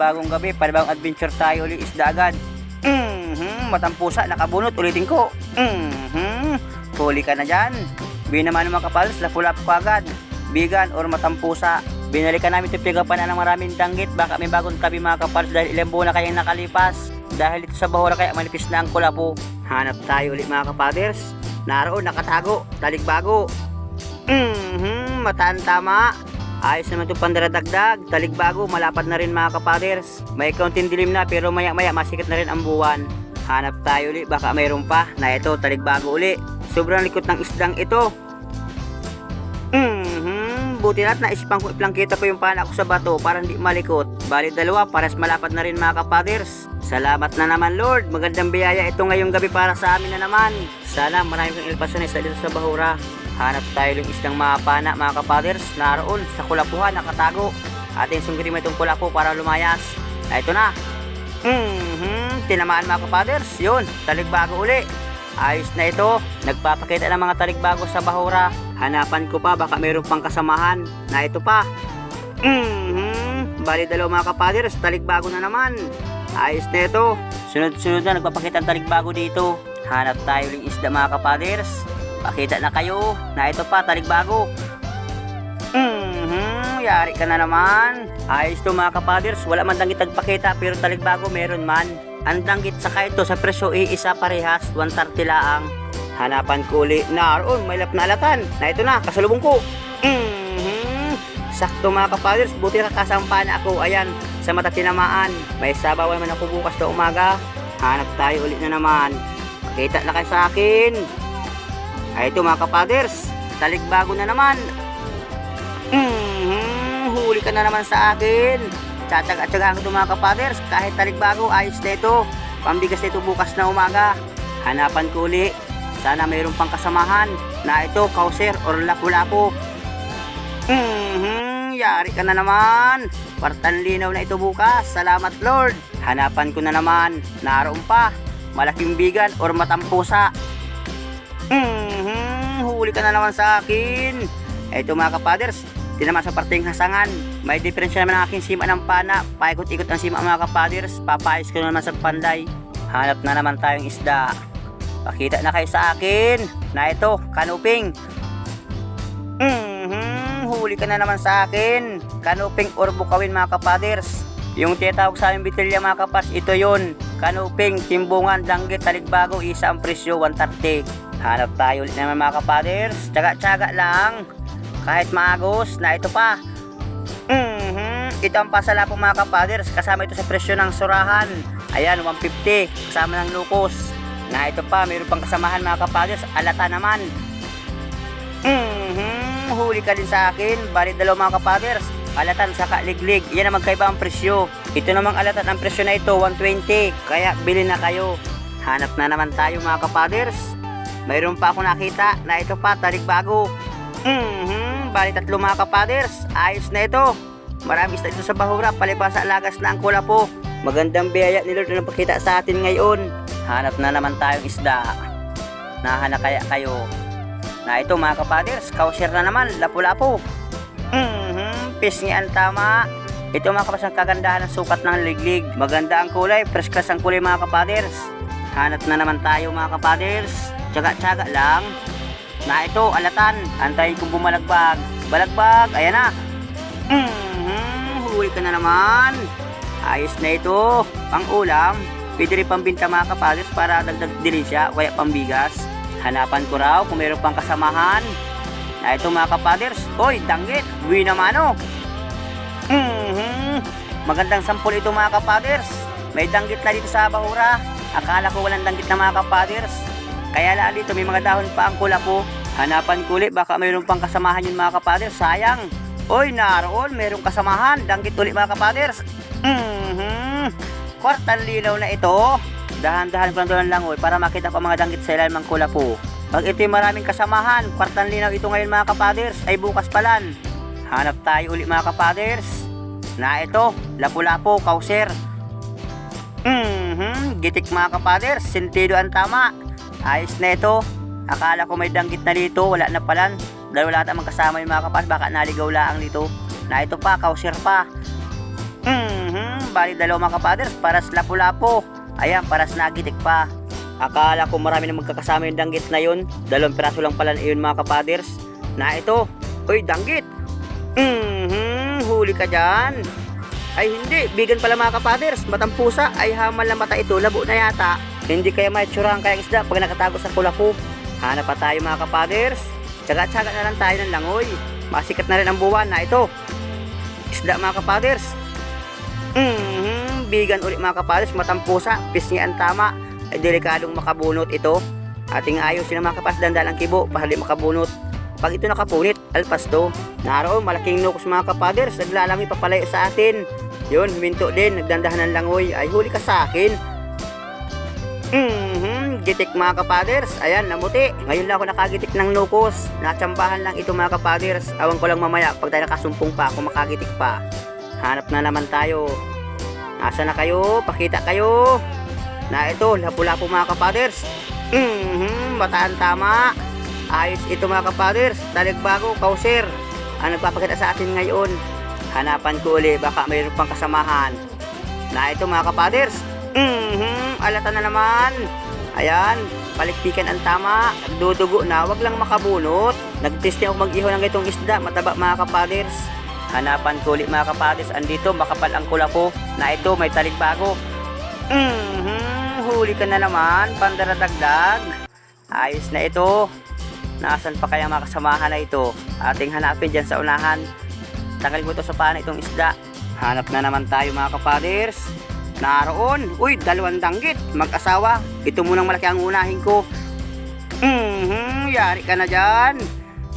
panibagong gabi, panibagong adventure tayo uli isda agad. Mhm, matampusa, nakabunot, ulitin ko. Mhm, huli ka na dyan. Binaman ng mga kapalos, lapu-lapu ka agad. Bigan or matampusa. Binalikan namin ito pigapan ng maraming danggit. Baka may bagong tabi mga kapalos dahil ilang buwan na kayang nakalipas. Dahil ito sa bahura kaya manipis na ang kulapo. Hanap tayo ulit mga kapaders. Naroon, nakatago, taligbago. Mhm, mataan tama. Ayos naman ito pandaradagdag, taligbago, malapad na rin mga kapaders. May kaunting dilim na pero maya maya masikat na rin ang buwan. Hanap tayo uli, baka mayroon pa na ito, taligbago uli. Sobrang likot ng isdang ito. Mhm, buti na't naisipan ko iplangkita ko yung pana ko sa bato para hindi malikot. Bali dalawa, pares malapad na rin mga kapaders. Salamat na naman Lord, magandang biyaya ito ngayong gabi para sa amin na naman. Sana marami kang ilpasones dito sa bahura. Hanap tayo ng isdang mga pana mga kapaders. Naroon sa kulapuhan nakatago. Ating sunggirin itong kulapo para lumayas. Ah, ito na. Mhm, tinamaan mga kapaders. Yun, taligbago uli. Ayos na ito. Nagpapakita ng mga taligbago sa bahura. Hanapan ko pa baka mayroon pang kasamahan. Na ito pa. Mhm, bali dalawa mga kapaders. Taligbago na naman. Ayos na ito. Sunod-sunod na nagpapakita ang taligbago dito. Hanap tayo ng isda mga kapaders. Pakita na kayo na ito pa taligbago. Mhm, yari ka na naman. Ayos to mga kapaders, wala man danggit nagpakita pero taligbago meron man. Ang danggit sa ito sa presyo iisa parehas, 130 laang. Hanapan ko uli, naroon, may lap na alatan. Na ito na, kasalubong ko. Mhm, sakto mga kapaders, buti nakasampa na ako. Ayan, sa mata tinamaan. May sabaw naman ako bukas na umaga. Hanap tayo ulit na naman. Pakita na kayo sa akin. Ay ito mga kapaders, taligbago na naman. Mhm, huli ka na naman sa akin. Tsatsaga-tsagaan ko ito mga kapaders, kahit taligbago, ayos na ito. Pambigas na ito bukas na umaga. Hanapan ko uli. Sana mayroon pang kasamahan na ito, kauser or lapu-lapu. Mhm, yari ka na naman. Kwartan linaw na ito bukas. Salamat Lord. Hanapan ko na naman. Naroon pa. Malaking bigan or matampusa. Mhm, huli ka na naman sa akin. Eto mga kapaders, tinaman sa parteng hasangan. May diferensya naman ang aking sima ng pana. Paikot-ikot ang sima mga kapaders. Papayos ko na naman sa panday. Hanap na naman tayong isda. Pakita na kayo sa akin. Na ito, kanuping. Mhm, huli ka na naman sa akin. Kanuping or bukawin mga kapaders. Yung tinatawag sa aming bitilya mga kapas, ito yon. Kanuping, timbungan, danggit, taligbago, isa ang presyo, 130. Hanap tayo ulit naman mga kapaders. Tsaga-tsaga lang. Kahit maagos na ito pa. Mhm, ito ang pasala po mga kapaders. Kasama ito sa presyo ng surahan. Ayan, 150. Kasama ng lukos. Na ito pa, mayroon pang kasamahan mga kapaders. Alata naman. Mhm, huli ka din sa akin. Bali dalawa mga kapaders. Alatan sa liglig. Yan ang magkaiba ang presyo. Ito namang alatan ang presyo na ito, 120. Kaya bili na kayo. Hanap na naman tayo mga kapaders. Mayroon pa ako nakita na ito pa, taligbago. Mhm, bali tatlo mga kapaders. Ayos na ito. Marami isda dito sa bahura, palibas sa alagas na ang kula po. Magandang biyaya ni Lord na pakita sa atin ngayon. Hanap na naman tayong isda. Nahanap kaya kayo. Na ito mga kapaders, kauser na naman, lapu-lapu. Mhm, pisngi ang tama. Ito mga kapas ang kagandahan ng sukat ng liglig. Maganda ang kulay, fresh class ang kulay mga kapaders. Hanap na naman tayo mga kapaders. Tsaga-tsaga lang. Na ito, alatan. Antayin kong bumalagbag. Balagbag, ayan na. Mhm, huli ka na naman. Ayos na ito. Pang ulam. Pwede rin pambinta mga kapaders para dagdag siya, kaya pambigas. Hanapan ko raw kung mayroon pang kasamahan. Na ito mga kapaders. Hoy, danggit. Buwi naman oh. Mhm. Magandang sampol ito mga kapaders. May danggit na dito sa bahura. Akala ko walang danggit na mga kapaders. Kaya lang dito may mga dahon pa ang kula po. Hanapan ko ulit baka mayroon pang kasamahan yun mga kapaders. Sayang. Oy, naroon, mayroong kasamahan. Danggit ulit mga kapaders. Mhm. Kwartan linaw na ito. Dahan-dahan ko lang doon lang para makita ko mga danggit sa ilalim ng kula po. Pag ito'y maraming kasamahan, kwartan linaw ito ngayon mga kapaders, ay bukas palan. Hanap tayo ulit mga kapaders. Na ito, lapu-lapo, kauser. Mhm, gitik mga kapaders, sentido ang tama. Ayos na ito. Akala ko may danggit na dito, wala na palan. Dahil wala namang kasama yung mga kapaders, baka naligaw laang dito. Na ito pa, kauser pa. Mhm, Mhm, bali dalawa mga kapaders, paras lapu-lapo. Ayan, paras nagitik pa. Akala ko marami na magkakasama yung danggit na yun. Dalawang piraso lang pala yun mga kapaders. Na ito, uy danggit. Mhm, huli ka dyan. Ay hindi, bigan pala mga kapaders. Matang pusa, ay hamal na mata ito, labo na yata. Hindi kaya may tsurahan kaya isda pag nakatago sa kulapo. Hanap pa tayo mga kapaders. Tsaga-tsaga na lang tayo ng langoy. Masikat na rin ang buwan na ito. Isda mga kapaders. Mhm, bigan ulit mga kapaders, matang pusa, pisngi ang tama. Ay delikadong makabunot ito. Ating ayusin ang mga kapas dandal ang kibo para di makabunot. Pag ito nakapunit, alpas to. Naroon, malaking nukos mga kapaders, naglalangoy papalayo sa atin. Yun, huminto din, nagdandahan ng langoy. Ay, huli ka sa akin. Mhm, gitik mga kapaders. Ayan, namuti. Ngayon lang ako nakagitik ng nukos. Natsambahan lang ito mga kapaders. Awan ko lang mamaya pag tayo nakasumpong pa kung makagitik pa. Hanap na naman tayo. Nasa na kayo? Pakita kayo. Na ito, lapu-lapu mga kapaders. Mhm, bataan tama. Ayos ito mga kapaders. Taligbago, kauser. Ang nagpapakita sa atin ngayon. Hanapan ko uli, baka mayroon pang kasamahan. Na ito mga kapaders. Mhm, alata na naman. Ayan, palikpikan ang tama. Nagdudugo na, wag lang makabunot. Nagtesting ako mag-iho ng itong isda, mataba mga kapaders. Hanapan ko ulit mga kapaders. Andito, makapal ang kulapo. Na ito, may taligbago. Mhm, huli ka na naman, pandaradagdag. Ayos na ito. Nasaan pa kaya mga kasamahan na ito? Ating hanapin dyan sa unahan. Tanggalin mo ito sa pana itong isda. Hanap na naman tayo mga kapaders. Naroon. Uy, dalawang danggit. Mag-asawa. Ito munang malaki ang unahin ko. Mhm, yari ka na dyan.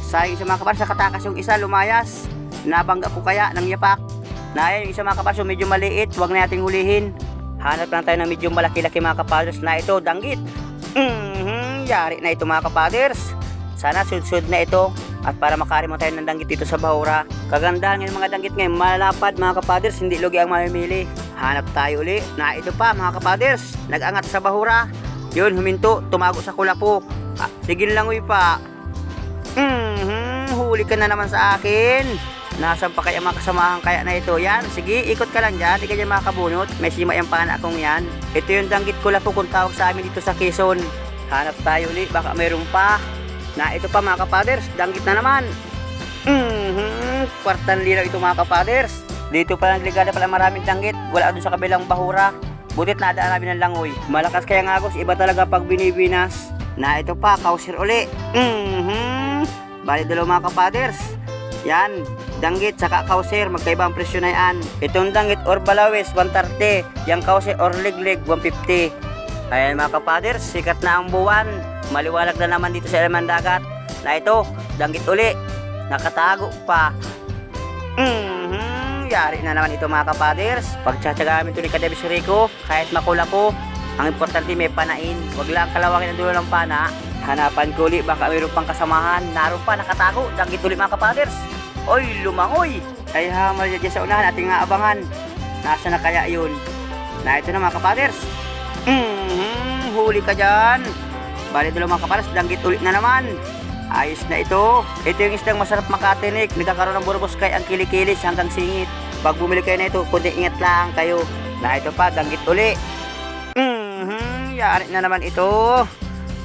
Sayang sa mga kapaders, sa katakas yung isa lumayas. Nabangga ko kaya ng yapak. Na yung isa mga yung medyo maliit. Huwag na nating hulihin. Hanap lang tayo ng medyo malaki-laki mga kapaders na ito, danggit. Mhm, yari na ito mga kapaders. Sana sud-sud na ito at para makarimon tayo ng danggit dito sa Bahura. Kagandahan ng mga danggit ngayon, malalapad mga kapaders, hindi lugi ang mamimili. Hanap tayo uli. Na ito pa mga kapaders, nag-angat sa Bahura. Yun, huminto, tumago sa kulapo. Ah, sige lang uy pa. Mhm, huli ka na naman sa akin. Nasaan pa kaya mga kasamahan kaya na ito? Yan, sige, ikot ka lang dyan. Di ka dyan makakabunot. May sima yung pana akong yan. Ito yung danggit ko po kung tawag sa amin dito sa Quezon. Hanap tayo ulit, baka mayroon pa. Na ito pa mga kapaders, danggit na naman. Mhm, kwartan liraw ito mga kapaders. Dito pa lang ligada pala maraming danggit. Wala doon sa kabilang bahura. Butit na daan namin ng langoy. Malakas kaya nga agos, iba talaga pag binibinas. Na ito pa, kausir uli. Mhm, bali dalawa mga kapaders. Yan, danggit saka kauser, magkaiba ang presyo na yan. Itong danggit or balawes, 130. Yang kauser or liglig, 150. Ayan mga kapaders, sikat na ang buwan. Maliwanag na naman dito sa eleman dagat. Na ito, danggit uli. Nakatago pa. Mhm, yari na naman ito mga kapaders. Pagtsatsaga namin ito ni Kadebis Rico, kahit makula po, ang importante may panain. Huwag lang kalawangin ang dulo ng pana. Hanapan ko ulit, baka mayroon pang kasamahan. Naroon pa, nakatago. Danggit ulit mga kapaders. Oy, lumangoy. Ay hamal dyan sa unahan, ating nga abangan. Nasa na kaya yun? Na ito na mga kapaders. Mhm, huli ka dyan. Bali dalawa mga kapaders, danggit ulit na naman. Ayos na ito. Ito yung isdang masarap makatinik. Nagkakaroon ng burbos kay ang kilikilis hanggang singit. Pag bumili kayo na ito, kundi ingat lang kayo. Na ito pa, danggit uli. Mhm, yari na naman ito.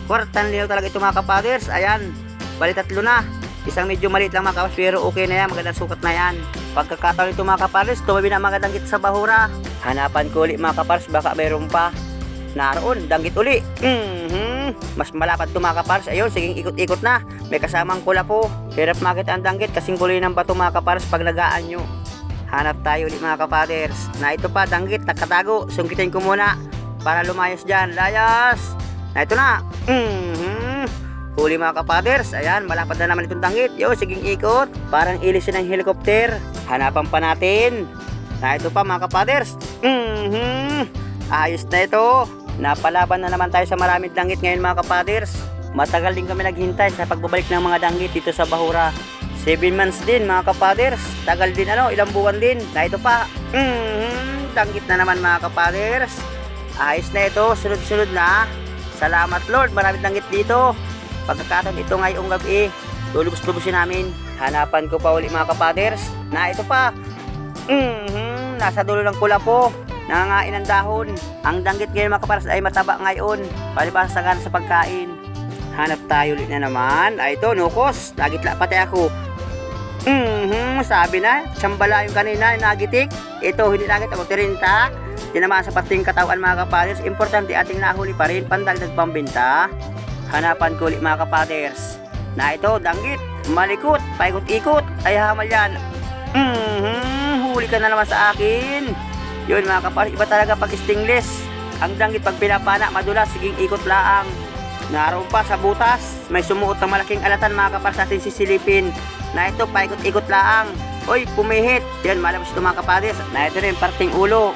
Kwartan lino talaga ito mga kapaders. Ayan, bali tatlo na. Isang medyo maliit lang mga kapas, pero okay na yan. Magandang sukat na yan. Pagkakataon ito mga kapaders, tumabi na mga danggit sa bahura. Hanapan ko ulit mga kapaders, baka mayroon pa. Naroon, danggit uli. Mhm, mas malapad kapaders. Ayun, siging ikot-ikot na. May kasamang kula po. Hirap makita ang danggit kasing kulay ng bato mga kapaders pag nagaan nyo. Hanap tayo ulit mga kapaders. Na ito pa, danggit, nakatago. Sungkitin ko muna para lumayas dyan. Layas! Na ito na. Mhm. Huli mga kapaders. Ayan, malapad na naman itong danggit. Yo, siging ikot. Parang ilisin ng helicopter. Hanapan pa natin. Na ito pa mga kapaders. Mhm. Ayos na ito. Napalaban na naman tayo sa maraming danggit ngayon mga kapaders. Matagal din kami naghintay sa pagbabalik ng mga danggit dito sa Bahura. 7 months din mga kapaders. Tagal din ano, ilang buwan din. Na ito pa. Mhm. Danggit na naman mga kapaders. Ayos na ito, sunod-sunod na. Salamat Lord, maraming danggit dito. Pagkakataon ito ngayong gabi, lulubos-lubusin namin. Hanapan ko pa uli mga kapaders. Na ito pa. Mhm, nasa dulo ng kulapo. Nangangain ng dahon. Ang danggit ngayon mga kaparas ay mataba ngayon. Palibasa sa gana sa pagkain. Hanap tayo ulit na naman. Ay ito, nukos. Nagitla pati ako. Mhm, sabi na, tsambala yung kanina, nagitik. Ito, hindi nagit ako, tirinta. Tinamaan sa pating katawan mga kapaders. Importante ating nahuli pa rin, pandagdag pambinta. Hanapan ko ulit mga kapaders. Na ito, danggit, malikot, paikot-ikot. Ay hamal yan. Mhm, huli ka na naman sa akin. Yun mga kapaders, iba talaga pag stingless. Ang danggit pag pinapana, madulas, siging ikot laang. Naroon pa sa butas, may sumuot ng malaking alatan mga kapar sa ating sisilipin. Na ito, paikot-ikot laang. Uy, pumihit. Yan, malabas ito mga kapades. Na ito rin, parting ulo.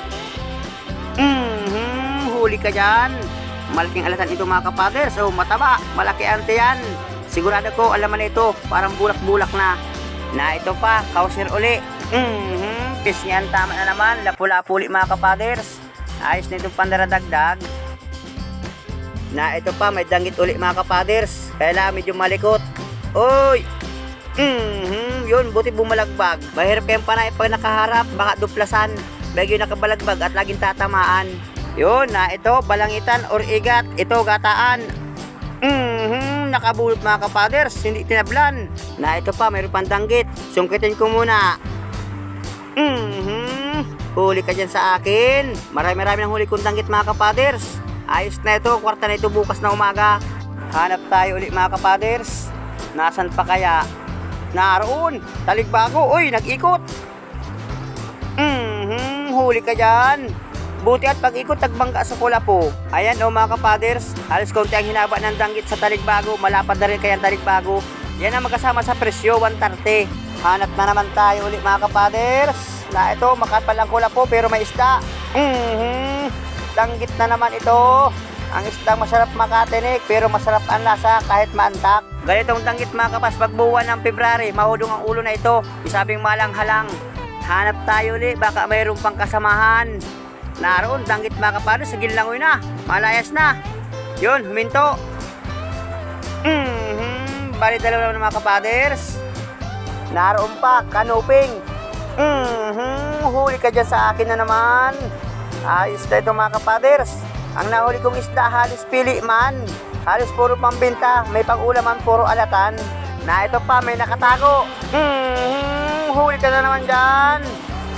Mhm, huli ka dyan. Malaking alatan ito mga kapaders. Oh, mataba, malaki ante yan. Sigurado ko, alam na ito, parang bulak-bulak na. Na ito pa, kauser uli. Mhm, pisnyan tama na naman. Lapu-lapuli mga kapaders. Ayos na itong pandaradagdag. Na ito pa, may danggit uli mga kapaders. Kaya medyo malikot. Uy! Mhm, yun, buti bumalagbag. Mahirap kayong panay pag nakaharap, baka duplasan. Bagyo nakabalagbag at laging tatamaan. Yun, na ito, balangitan or igat. Ito, gataan. Mhm, nakabulot mga kapaders, hindi tinablan. Na ito pa, mayroon pang danggit. Sungkitin ko muna. Mhm, huli ka dyan sa akin. Marami-marami ng huli kong danggit mga kapaders. Ayos na ito, kwarta na ito bukas na umaga. Hanap tayo ulit mga kapaders. Nasaan pa kaya? Naroon, taligbago. Uy, nag-ikot. Mhm, huli ka dyan. Buti at pag-ikot, tagbangga sa kulapo. Ayan o mga kapaders, halos konti ang hinaba ng danggit sa taligbago. Malapad na rin kaya ang taligbago. Yan ang magkasama sa presyo, 130. Hanap na naman tayo ulit mga kapaders. Na ito, makapal ang kulapo pero may isda. Mhm, danggit na naman ito. Ang isdang masarap makatinik pero masarap ang lasa kahit maantak. Ganitong danggit mga kapas pagbuwan ng February, mahudong ang ulo na ito. Isabing malang halang. Hanap tayo ulit, baka mayroon pang kasamahan. Naroon, danggit mga kapares, sa ginlangoy na. Malayas na. Yun, huminto. Mhm, bali dalawa naman mga kapaders. Naroon pa, kanuping. Mhm, huli ka dyan sa akin na naman. Ayos na ito mga kapaders. Ang nahuli kong isda halos pili man. Halos puro pambinta, may pang-ulam man puro alatan. Na ito pa, may nakatago. Mhm, huli ka na naman dyan.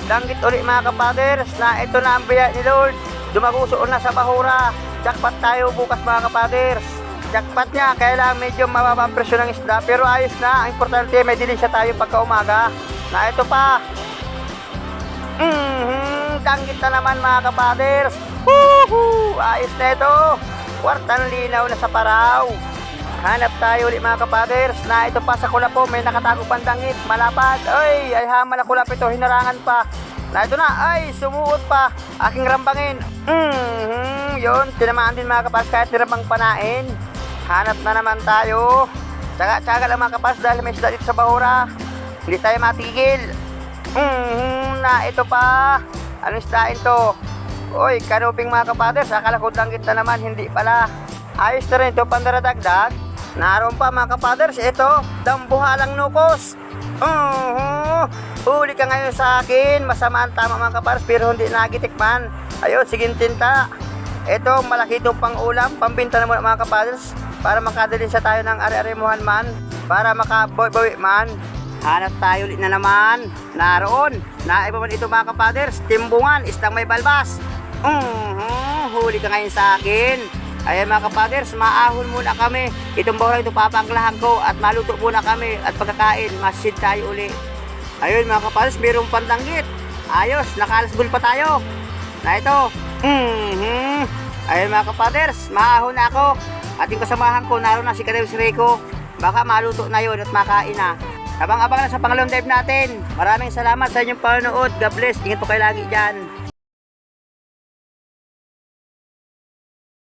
Danggit ulit mga kapaders na ito na ang biya ni Lord. Dumagusoon na sa bahura. Jackpot tayo bukas mga kapaders. Jackpot niya, kaya lang medyo mababa ang presyo ng isda. Pero ayos na, ang importante may dilin siya tayo pagka umaga. Na ito pa. Danggit na naman mga kapaders. Woohoo! Ayos na ito. Kwartang linaw na sa paraw. Hanap tayo ulit mga kapaders na ito pa sa kulapo may nakatago pang dangit, malapad. Ay, ay hamal ang kulap ito, hinarangan pa. Na ito na, ay, sumuot pa. Aking rambangin. Mhm, yun, tinamaan din mga kapas kahit tirabang panain. Hanap na naman tayo. Tsaga-tsaga lang mga kapas dahil may isda dito sa bahura. Hindi tayo matigil. Mhm, na ito pa. Ano isdain to? Uy, kanuping mga kapaders, akala ko danggit na naman, hindi pala. Ayos na rin ito, pandaradagdag. Naroon pa mga kapaders, ito, dambuhalang nukos. Uh Huli ka ngayon sa akin, masama ang tama mga kapaders, pero hindi nagitikman. Ayun, sige tinta. Ito, malaki itong pang ulam, pambinta na muna mga kapaders, para makadalin sa tayo ng ari-arimuhan man, para makabawi man. Hanap tayo ulit na naman. Naroon. Naiba man ito mga kapaders. Timbungan. Istang may balbas. Mhm. Huli ka ngayon sa akin. Ayan mga kapaders, maahon muna kami. Itong bahura ito papanglahan ko at maluto muna kami at pagkakain, masid tayo uli. Ayun mga kapaders, mayroong pandanggit. Ayos, nakalasbol pa tayo. Na ito. Mhm. Ayun mga kapaders, maahon na ako. Ating kasamahan ko, naroon na si Kadewis Rico. Baka maluto na yun at makain na. Abang-abang na sa pangalawang dive natin. Maraming salamat sa inyong panonood. God bless. Ingat po kayo lagi dyan.